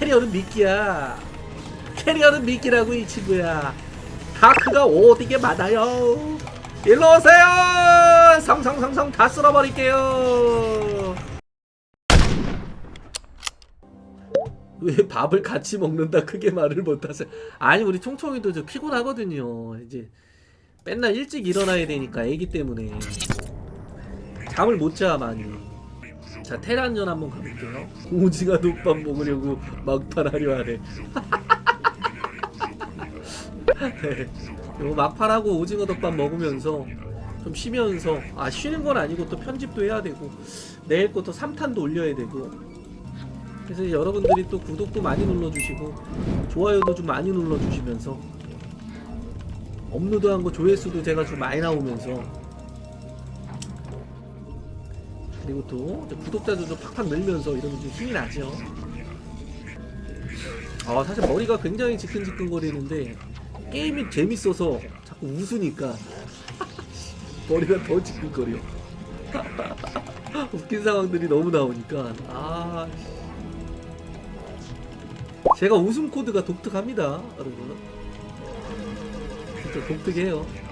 캐리어는 미끼야. 캐리어는 미끼라고 이 친구야. 다크가 어디게 많아요. 일로 오세요! 성성성성 다 쓸어버릴게요. 왜 밥을 같이 먹는다 크게 말을 못하세요? 아니 우리 총총이도 저 피곤하거든요. 이제 맨날 일찍 일어나야 되니까 애기 때문에. 잠을 못 자 많이 자 테란전 한번 가볼게요. 오징어 덮밥 먹으려고 막판 하려 하네. 네. 요 막판하고 오징어 덮밥 먹으면서 좀 쉬면서 아 쉬는 건 아니고 또 편집도 해야 되고 내일 것도 3탄도 올려야 되고. 그래서 여러분들이 또 구독도 많이 눌러주시고 좋아요도 좀 많이 눌러주시면서 업로드한 거 조회수도 제가 좀 많이 나오면서 그리고 또 구독자도 좀 팍팍 늘면서 이러면 좀 힘이 나죠. 아 사실 머리가 굉장히 지끈지끈거리는데 게임이 재밌어서 자꾸 웃으니까 머리가 더 지끈거려. 웃긴 상황들이 너무 나오니까 아 제가 웃음 코드가 독특합니다, 여러분. 진짜 독특해요.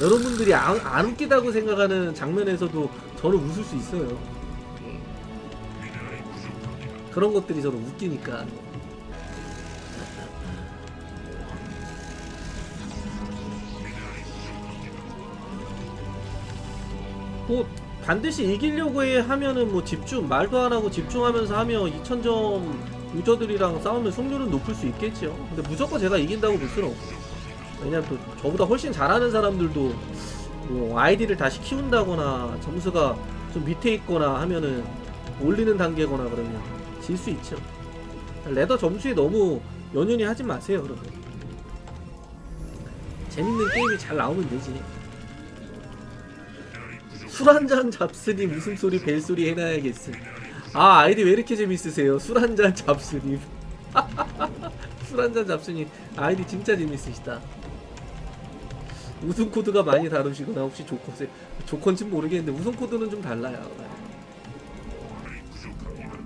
여러분들이 안, 안 웃기다고 생각하는 장면에서도 저는 웃을 수 있어요. 그런 것들이 저는 웃기니까. 뭐 반드시 이기려고 해 하면은 뭐 집중 말도 안 하고 집중하면서 하면 2000점 유저들이랑 싸우면 승률은 높을 수 있겠죠. 근데 무조건 제가 이긴다고 볼 수는 없고. 왜냐면 또 저보다 훨씬 잘하는 사람들도 뭐 아이디를 다시 키운다거나 점수가 좀 밑에 있거나 하면은 올리는 단계거나 그러면 질 수 있죠. 레더 점수에 너무 연연히 하지 마세요, 여러분. 재밌는 게임이 잘 나오면 되지. 술 한 잔 잡스님 웃음소리 벨소리 해놔야겠음. 아 아이디 왜 이렇게 재밌으세요? 술 한 잔 잡스님. 술 한 잔 잡스님 아이디 진짜 재밌으시다. 우승 코드가 많이 다르시거나 혹시 조건세 조건진 모르겠는데 우승 코드는 좀 달라요.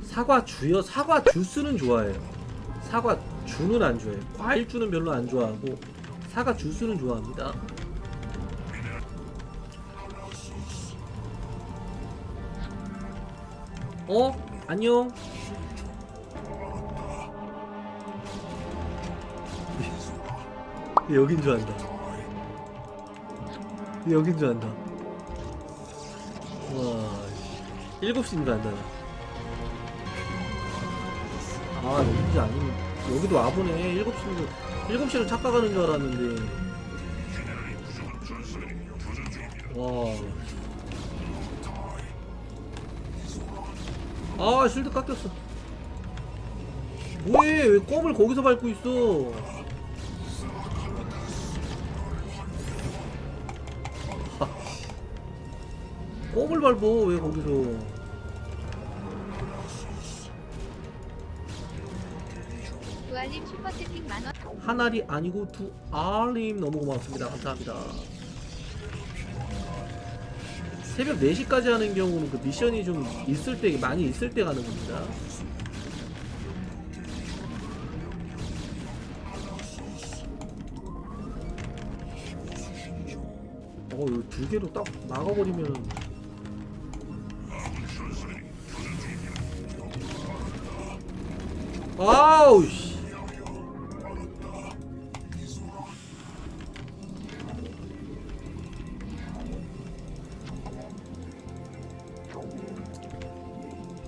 사과 주요 사과 주스는 좋아해요. 사과 주는 안 좋아해요. 과일 주는 별로 안 좋아하고 사과 주스는 좋아합니다. 어? 안녕. 여긴 줄 안다. 여긴 줄 안다. 와, 씨. 일곱 시인 줄 안다. 아, 여긴지 아니면 여기도 와보네. 일곱 시로 일곱 시로 착각하는 줄 알았는데. 와. 아, 실드 깎였어. 뭐해? 왜 껌을 거기서 밟고 있어? 껌을 밟어 왜 거기서. 두알님 슈퍼채팅 만원. 하나리 아니고 두 알림 너무 고맙습니다. 감사합니다. 새벽 4시까지 하는 경우는 그 미션이 좀 있을 때 많이 있을 때 가는 겁니다. 어 이거 두 개로 딱 막아버리면 아우 씨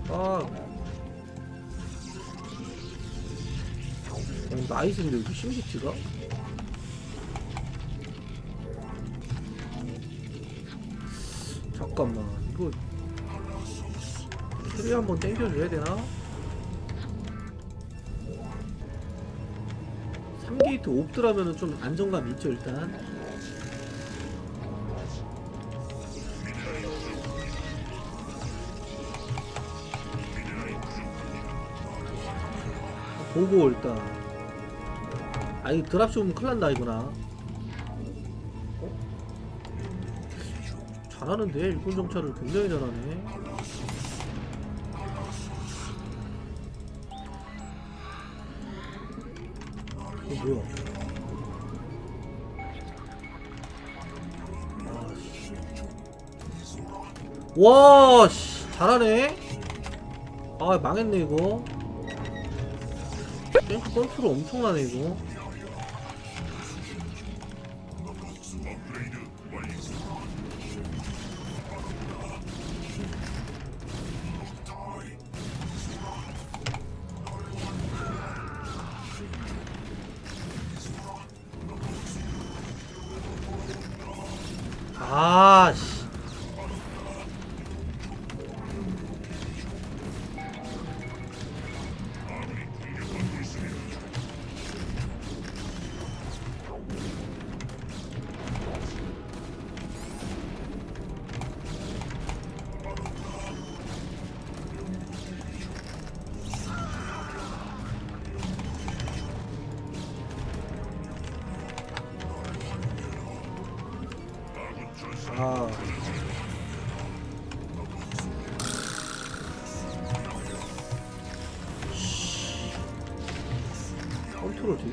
아. 어, 나이스인데 여기 심시티가? 잠깐만 이거 캐리 한번 땡겨줘야 되나? 3게이트 옵드라면은 좀 안정감 있죠 일단. 보고 일단. 아 이거 드랍 쇼면 큰일 난다 이거나. 어? 잘하는데? 일본 정찰을 굉장히 잘하네 뭐야? 와, 씨, 잘하네. 아, 망했네 이거. 탱크 컨트롤 엄청나네 이거.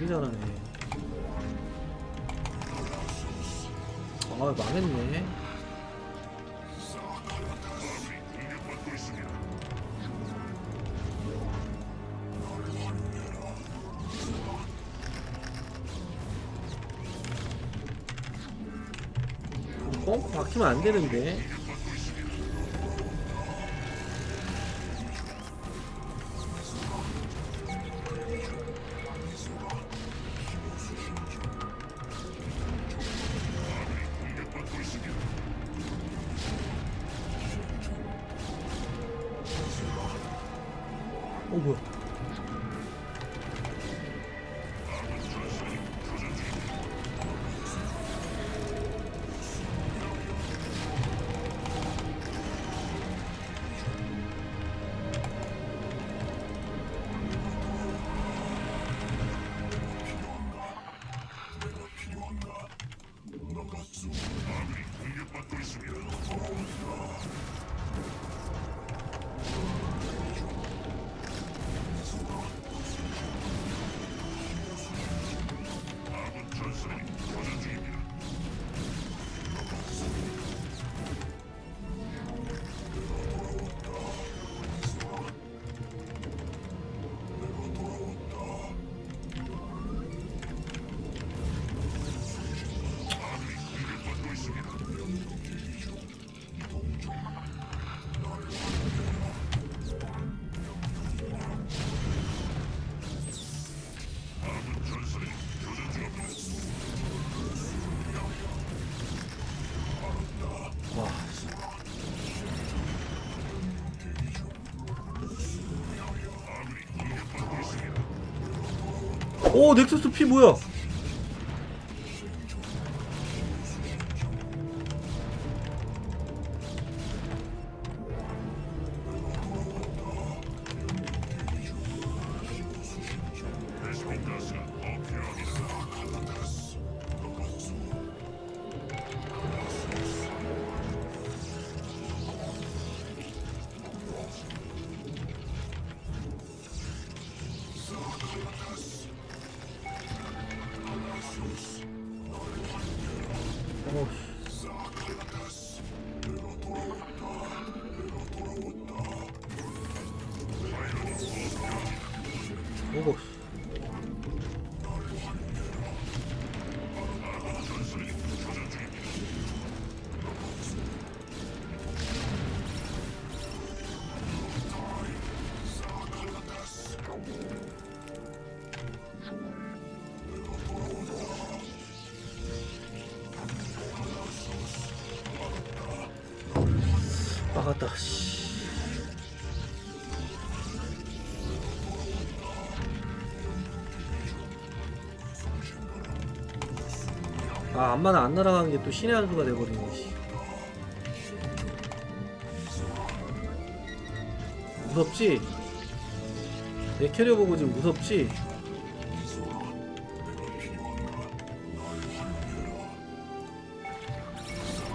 잘하네. 아, 망했네. 뻥 박히면 안 되는데. 오 넥서스 피 뭐야? 아 안마나 안 날아간 게또 신의 한 수가 돼버리네. 씨. 무섭지? 내 캐리어 보고 지금 무섭지?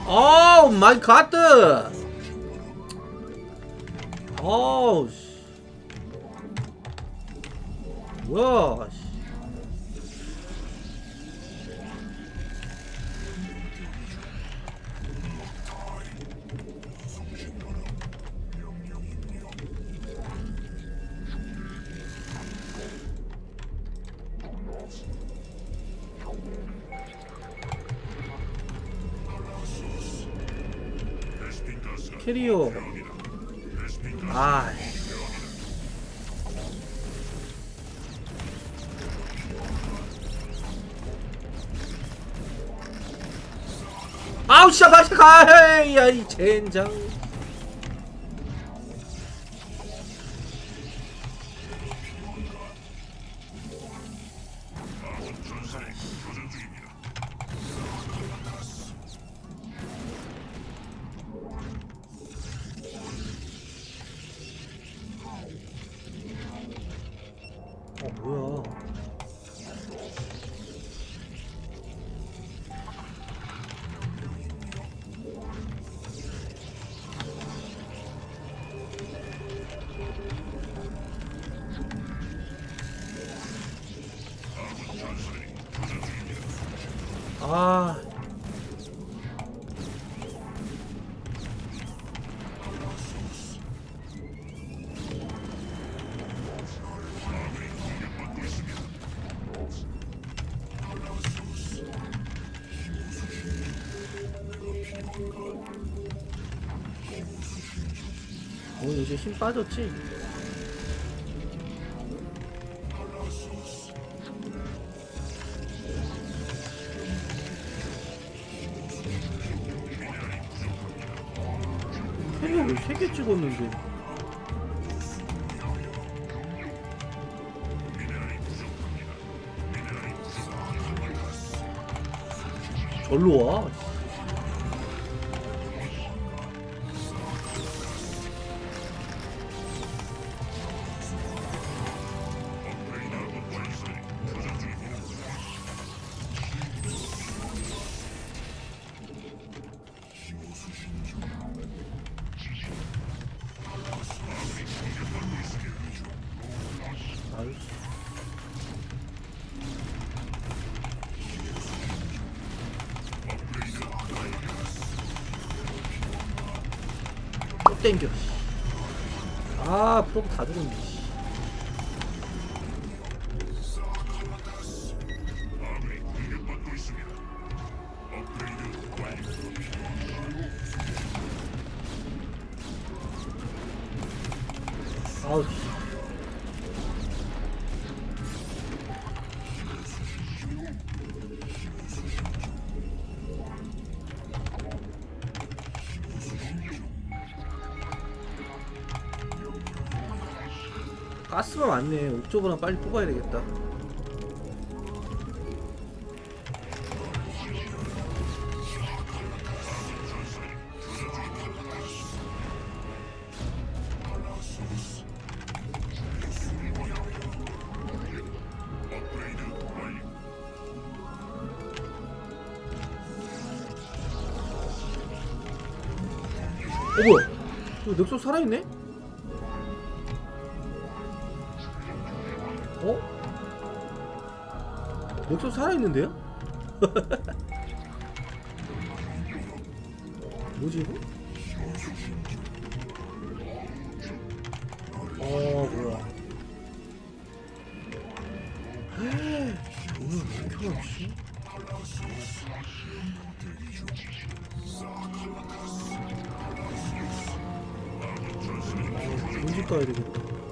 오 마이 갓! 어우 씨. 뭐야 씨. 캐리어 아. 아우 진짜 같이 가야이 젠장 오늘 이제 힘 빠졌지? 왜 3개 찍었는데 절로 와 땡겨 씨. 아 프로브 다 죽었네 많네. 옥저버랑 빨리 뽑아야 되겠다. 어 뭐야? 넥소 살아있네? 넥소 살아있는데요? 뭐지 이거? 어 뭐야 에이, 왜 이렇게 많지? 어, 공집 가야 되겠다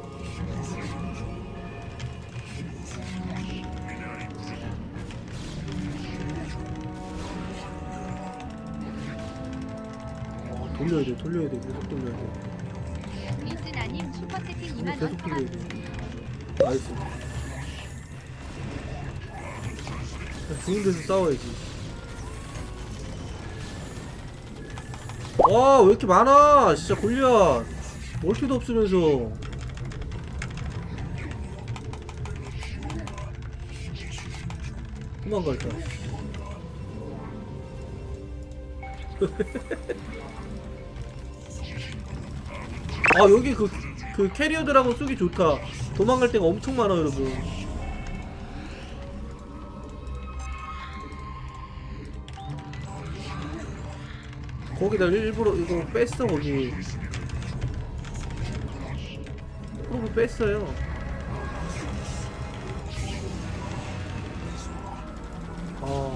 돌려야 돼 돌려야 돼. 계속 돌려야 돼. 민스나님 슈퍼채팅 이거 2만 원 계속 돌려야 돼. 나이스. 좋은 데서 싸워야지. 와 왜 이렇게 많아? 진짜 골리앗. 멀티도 없으면서. 일단 아 여기 그, 그 캐리어들하고 쏘기 좋다. 도망갈 데가 엄청 많아 여러분. 거기다 일부러 이거 뺐어 거기. 프로브 뺐어요. 아.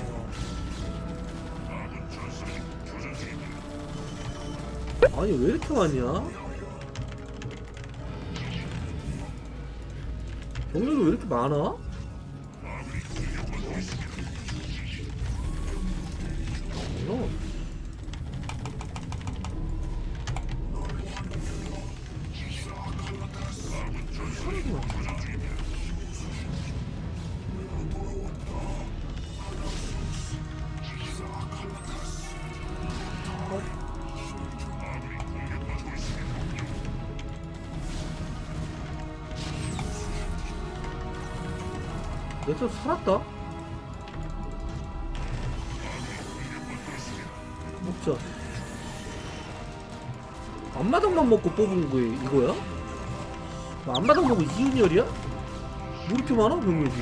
아니 왜 이렇게 많냐? 병력이 왜 이렇게 많아? 얘도 살았다? 먹자. 앞마당만 먹고 뽑은 거 이거야? 뭐 앞마당 먹고 이윤열이야? 뭐 이렇게 많아 병력이?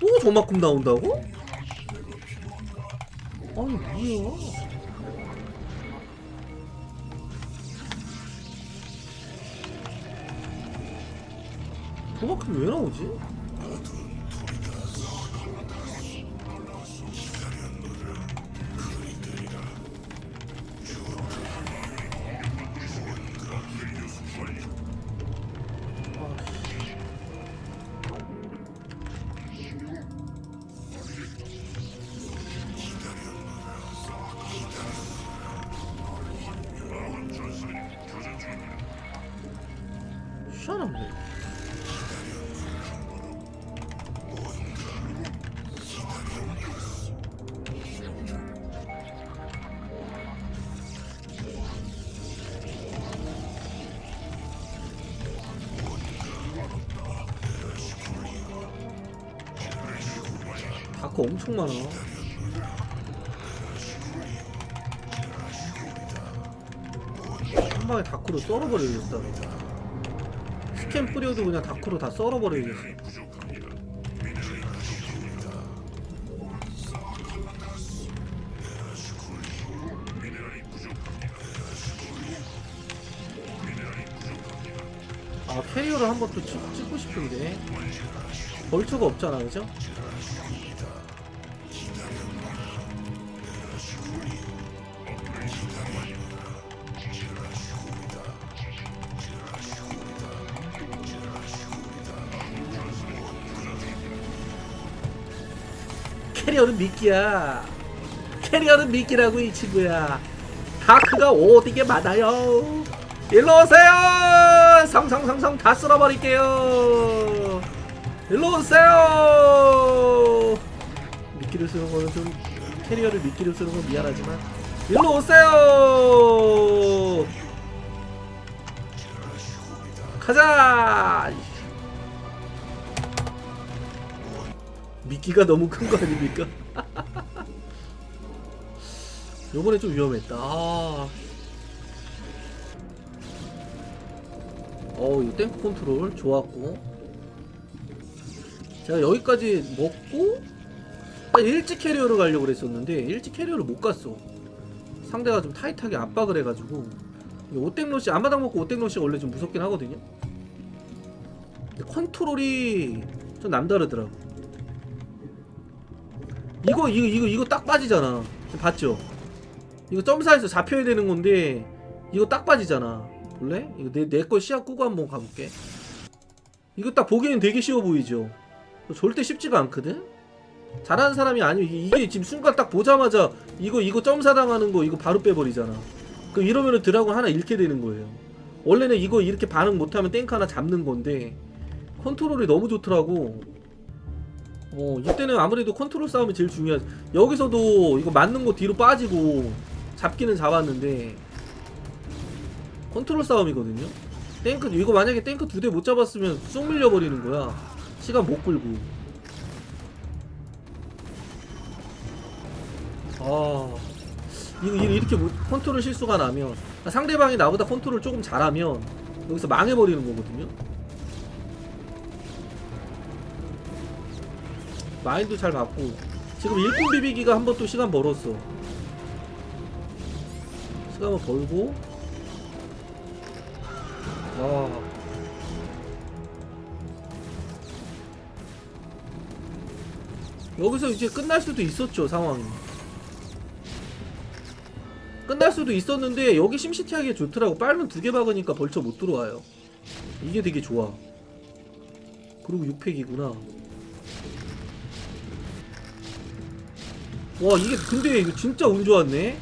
또 저만큼 나온다고? 아니 뭐야? 왜 나오지? 엄청 많아. 한 방에 다크로 썰어버리겠다 스캔 뿌려도 그냥 다크로 다 썰어버리겠어. 아 캐리어를 한번 또 찍, 찍고 싶은데. 벌초가 없잖아 그죠? 캐리어는 미끼야. 캐리어는 미끼라고 이 친구야. 다크가 어디게 많아요. 일로 오세요. 성성성성 다 쓸어버릴게요. 일로 오세요. 미끼를 쓰는 거는 좀 캐리어를 미끼를 쓰는 건 미안하지만 일로 오세요. 가자. 미끼가 너무 큰 거 아닙니까? 요번에 좀 위험했다. 아. 어, 이 탱크 컨트롤 좋았고. 제가 여기까지 먹고 아, 일찍 캐리어를 가려고 그랬었는데 일찍 캐리어를 못 갔어. 상대가 좀 타이트하게 압박을 해가지고 이 오땡로시 앞마당 먹고 오땡로시가 원래 좀 무섭긴 하거든요. 근데 컨트롤이 좀 남다르더라고. 이거 이거 이거 이거 딱 빠지잖아. 봤죠? 이거 점사에서 잡혀야 되는 건데 이거 딱 빠지잖아. 볼래? 이거 내내거 시야 끄고 한번 가볼게. 이거 딱 보기엔 되게 쉬워 보이죠? 절대 쉽지가 않거든. 잘하는 사람이 아니면 이게- 지금 순간 딱 보자마자 이거 이거 점사 당하는 거 이거 바로 빼버리잖아. 그럼 이러면은 드라곤 하나 잃게 되는 거예요. 원래는 이거 이렇게 반응 못하면 탱크 하나 잡는 건데 컨트롤이 너무 좋더라고. 어 이때는 아무래도 컨트롤 싸움이 제일 중요하지 여기서도 이거 맞는 거 뒤로 빠지고 잡기는 잡았는데 컨트롤 싸움이거든요? 탱크 이거 만약에 탱크 두 대 못 잡았으면 쑥 밀려버리는 거야. 시간 못 끌고. 아 이거 이렇게 못- 컨트롤 실수가 나면 상대방이 나보다 컨트롤 조금 잘하면 여기서 망해버리는 거거든요? 마인도 잘 받고. 지금 일꾼 비비기가 한 번 또 시간 벌었어 시간을 벌고? 와. 여기서 이제 끝날 수도 있었죠 상황이. 끝날 수도 있었는데 여기 심시티하게 좋더라고. 빨면 두 개 박으니까 벌쳐 못 들어와요. 이게 되게 좋아. 그리고 6팩이구나. 와 이게 근데 이거 진짜 운 좋았네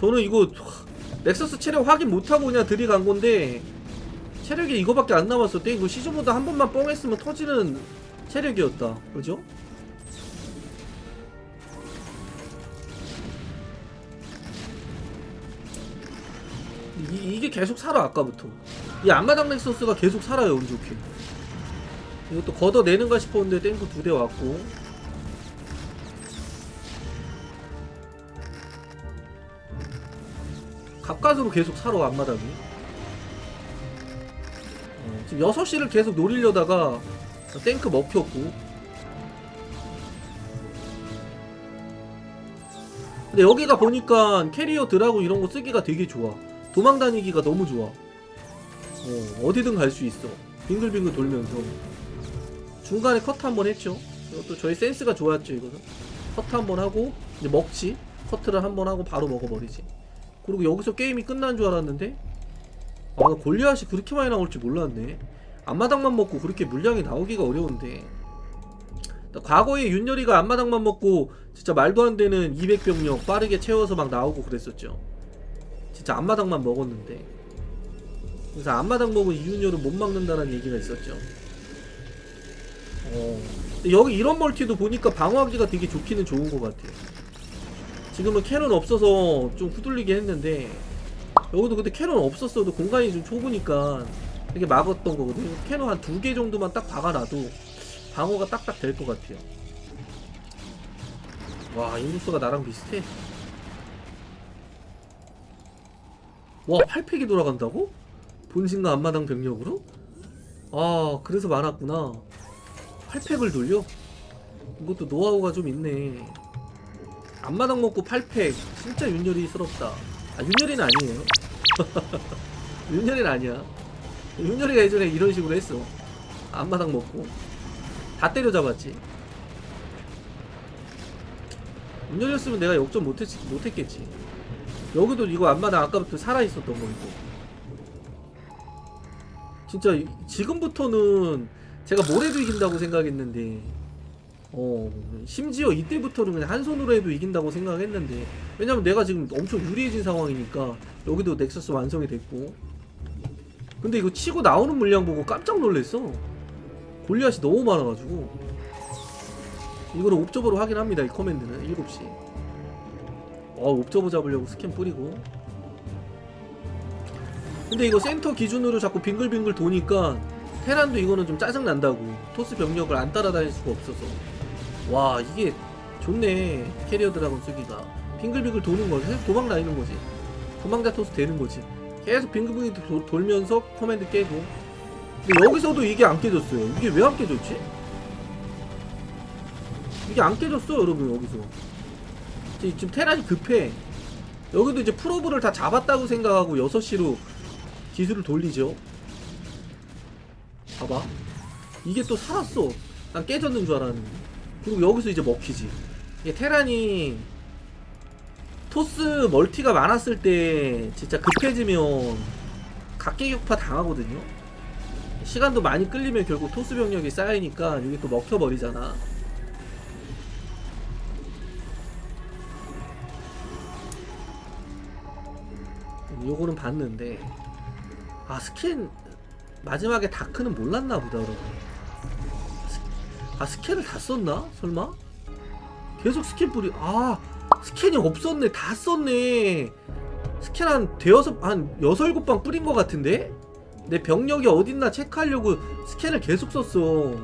저는 이거 넥서스 체력 확인 못하고 그냥 들이간 건데 체력이 이거밖에 안 남았어. 때 이거 시즌보다 한 번만 뻥했으면 터지는 체력이었다. 그죠? 이, 이게 계속 살아 아까부터. 이 앞마당 넥서스가 계속 살아요 운 좋게. 이것도 걷어내는가 싶었는데 탱크 두 대 왔고 가까스로 계속 살아 앞마당이. 어, 지금 6시를 계속 노리려다가 탱크 먹혔고. 근데 여기가 보니까 캐리어 드라고 이런 거 쓰기가 되게 좋아. 도망 다니기가 너무 좋아. 어, 어디든 갈 수 있어. 빙글빙글 돌면서. 중간에 커트 한번 했죠. 이것도 저희 센스가 좋았죠 이거는. 커트 한번 하고 이제 먹지. 커트를 한 번 하고 바로 먹어버리지 그리고 여기서 게임이 끝난 줄 알았는데 아, 나 골리앗이 그렇게 많이 나올 줄 몰랐네. 앞마당만 먹고 그렇게 물량이 나오기가 어려운데. 과거에 윤열이가 앞마당만 먹고 진짜 말도 안 되는 200병력 빠르게 채워서 막 나오고 그랬었죠. 진짜 앞마당만 먹었는데. 그래서 앞마당 먹은 이윤열은 못 막는다는 얘기가 있었죠. 어. 여기 이런 멀티도 보니까 방어하기가 되게 좋기는 좋은 것 같아요. 지금은 캐논 없어서 좀 후들리게 했는데 여기도 근데 캐논 없었어도 공간이 좀 좁으니까 이렇게 막았던 거거든요. 캐논 한 두 개 정도만 딱 박아놔도 방어가 딱딱 될 것 같아요. 와, 인구수가 나랑 비슷해. 와, 8팩이 돌아간다고? 본진과 앞마당 병력으로? 아, 그래서 많았구나. 8팩을 돌려? 이것도 노하우가 좀 있네. 앞마당 먹고 8팩. 진짜 윤열이스럽다. 아, 윤열이는 아니에요. 윤열이는 아니야. 윤열이가 예전에 이런 식으로 했어. 앞마당 먹고. 다 때려잡았지. 윤열이었으면 내가 역전 못했, 못했겠지. 여기도 이거 앞마당 아까부터 살아있었던 거고. 진짜 이- 지금부터는 제가 뭘 해도 이긴다고 생각했는데 어 심지어 이때부터는 그냥 한 손으로 해도 이긴다고 생각했는데 왜냐면 내가 지금 엄청 유리해진 상황이니까 여기도 넥서스 완성이 됐고. 근데 이거 치고 나오는 물량 보고 깜짝 놀랐어. 골리앗이 너무 많아가지고. 이거를 옵저버로 확인합니다 이 커맨드는. 7시. 어 옵저버 잡으려고 스캔 뿌리고. 근데 이거 센터 기준으로 자꾸 빙글빙글 도니까 테란도 이거는 좀 짜증난다고. 토스 병력을 안 따라다닐 수가 없어서 와 이게 좋네. 캐리어 드라곤 쓰기가. 빙글빙글 도는 거지. 도망 다니는 거지. 도망자 토스 되는 거지. 계속 빙글빙글 도- 돌면서 커맨드 깨고. 근데 여기서도 이게 안 깨졌어요. 이게 왜 안 깨졌지? 이게 안 깨졌어 여러분 여기서. 지- 지금 테란이 급해. 여기도 이제 프로브를 다 잡았다고 생각하고 6시로 기술을 돌리죠. 봐봐. 이게 또 살았어. 난 깨졌는 줄 알았는데 그리고 여기서 이제 먹히지. 이게 테란이 토스 멀티가 많았을 때 진짜 급해지면 각계격파 당하거든요. 시간도 많이 끌리면 결국 토스 병력이 쌓이니까 여기 또 먹혀버리잖아. 요거는 봤는데 아 스킨 마지막에 다크는 몰랐나 보다 여러분. 스- 아 스캔을 다 썼나? 설마? 계속 스캔 뿌리 아 스캔이 없었네. 다 썼네. 스캔 한 대여섯 한 여섯 일곱 방 뿌린 것 같은데? 내 병력이 어딨나 체크하려고 스캔을 계속 썼어.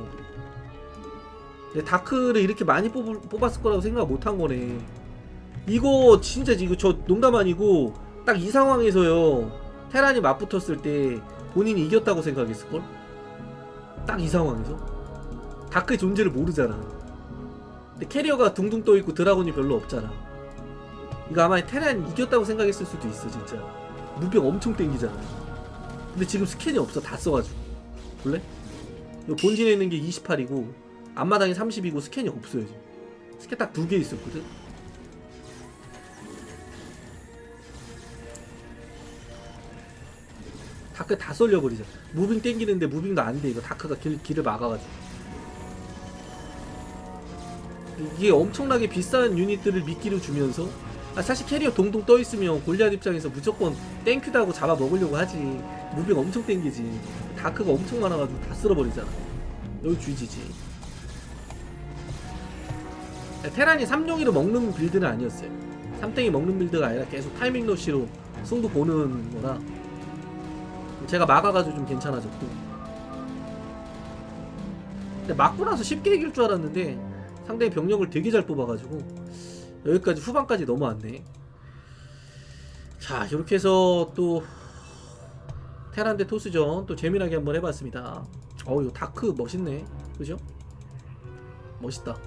내 다크를 이렇게 많이 뽑, 뽑았을 거라고 생각 못한 거네. 이거 진짜 이거 저 농담 아니고 딱 이 상황에서요. 테란이 맞붙었을 때 본인이 이겼다고 생각했을걸? 딱 이 상황에서 다크의 존재를 모르잖아. 근데 캐리어가 둥둥 떠 있고 드라곤이 별로 없잖아. 이거 아마 테란 이겼다고 생각했을 수도 있어 진짜. 무병 엄청 땡기잖아. 근데 지금 스캔이 없어 다 써가지고. 볼래? 이 본진에 있는 게 28이고 앞마당이 30이고 스캔이 없어요 지금. 스캔 딱 두 개 있었거든. 다크 다 쏠려버리자 무빙 땡기는데 무빙도 안 돼 이거 다크가 길, 길을 막아가지고 이게 엄청나게 비싼 유닛들을 미끼로 주면서 아, 사실 캐리어 동동 떠 있으면 골리앗 입장에서 무조건 땡큐다 하고 잡아 먹으려고 하지. 무빙 엄청 땡기지. 다크가 엄청 많아가지고 다 쓸어버리잖아. 여기 주지지. 테란이 3용이로 먹는 빌드는 아니었어요. 3땡이 먹는 빌드가 아니라 계속 타이밍 러시로 승부 보는 거라 제가 막아가지고 좀 괜찮아졌고 근데 맞고 나서 쉽게 이길 줄 알았는데 상대의 병력을 되게 잘 뽑아가지고 여기까지 후반까지 넘어왔네. 자 이렇게 해서 또 테란 대 토스전 또 재미나게 한번 해봤습니다. 어우 이거 다크 멋있네. 그죠? 멋있다